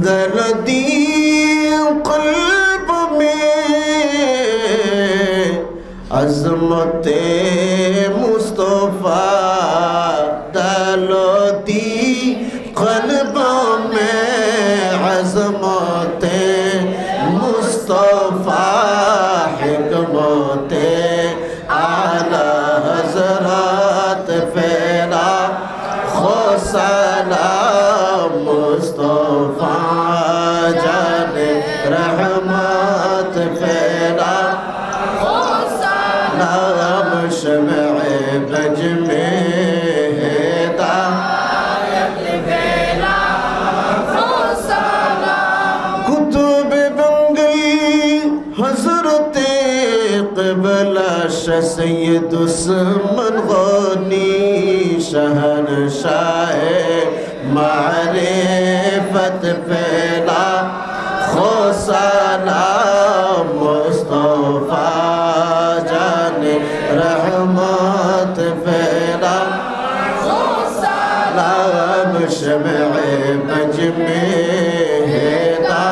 दर्दी कल्ब में अजमत मुस्तफ़ा दर्दी कल्ब में अजमत মুস্তফা জানে রহমত ফেরা নাম শমে বজমে سید اسمن غنی شہن شاہ معرف মারিফত ফেলা খোসালা মুস্তফা জানে রহমত ফেলা। সালাম শমে বজমে হেদা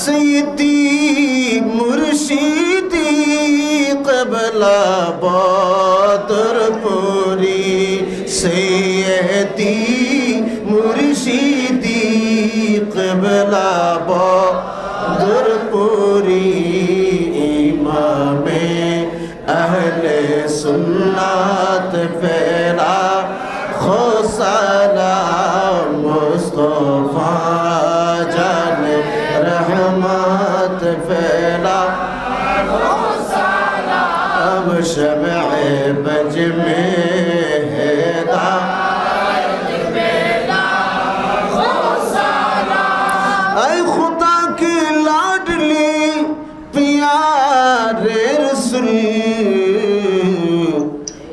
সৈয়দি মুর্শিদি কবলা বা সেতি মুর্শিদি কবলা বদরপুরি ইমামে আহলে সুন্নাত ফেরা খোসালা মুস্তফা জান রহমত ফেরা খোসালা अब शब बज में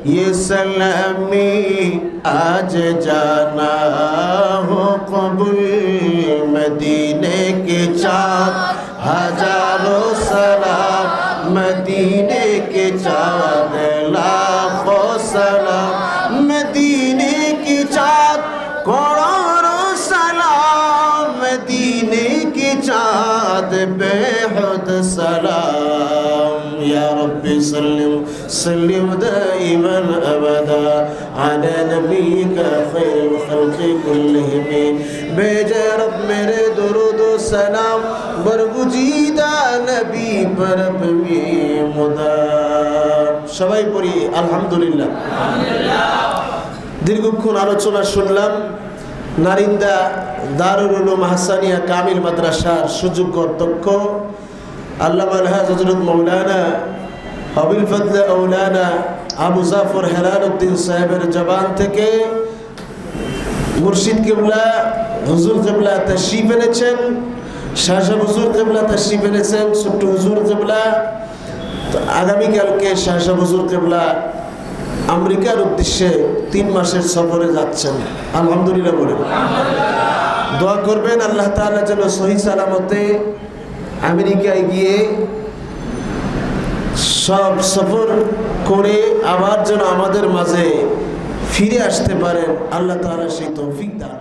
ये सलामी आज जाना हो कबूल मदीने के चार। हज़ारों सलाम मदीने के चार। लाखों सलाम मदीने की चार। करोड़ों सलाम मदीने سلم سلم دائما أبدا على نبيك خير الخلق كلهم بھیجے رب میرے درود و سلام برگزیدہ نبی پر بھی مدام সবাই পড়ি আলহামদুলিল্লাহ দীর্ঘক্ষণ আলোচনা শুনলাম নারিন্দা দারুল উলুম হাসানিয়া কামিল মাদ্রাসার সুযোগ্য অধ্যক্ষ আল্লাহ হজরত মৌলানা আবুল ফজলে মৌলানা আবু জাফর হেলাল উদ্দিন সাহেবের জবান থেকে মুর্শিদ কেবলা, হুজুর কেবলা তশরিফ এনেছেন শাহ হুজুর কেবলা তশরিফ এনেছেন, ছোট্ট হুজুর কেবলা। তো আগামীকালকে শাহ হুজুর কেবলা আমেরিকার উদ্দেশ্যে তিন মাসের সফরে যাচ্ছেন। আলহামদুলিল্লাহ বলে। দোয়া করবেন, আল্লাহ তাআলা যেন সহি সালামতে আমেরিকায় গিয়ে সব সফর করে আবার যেন আমাদের মাঝে ফিরে আসতে পারেন। আল্লাহ তালা সেই তৌফিক দান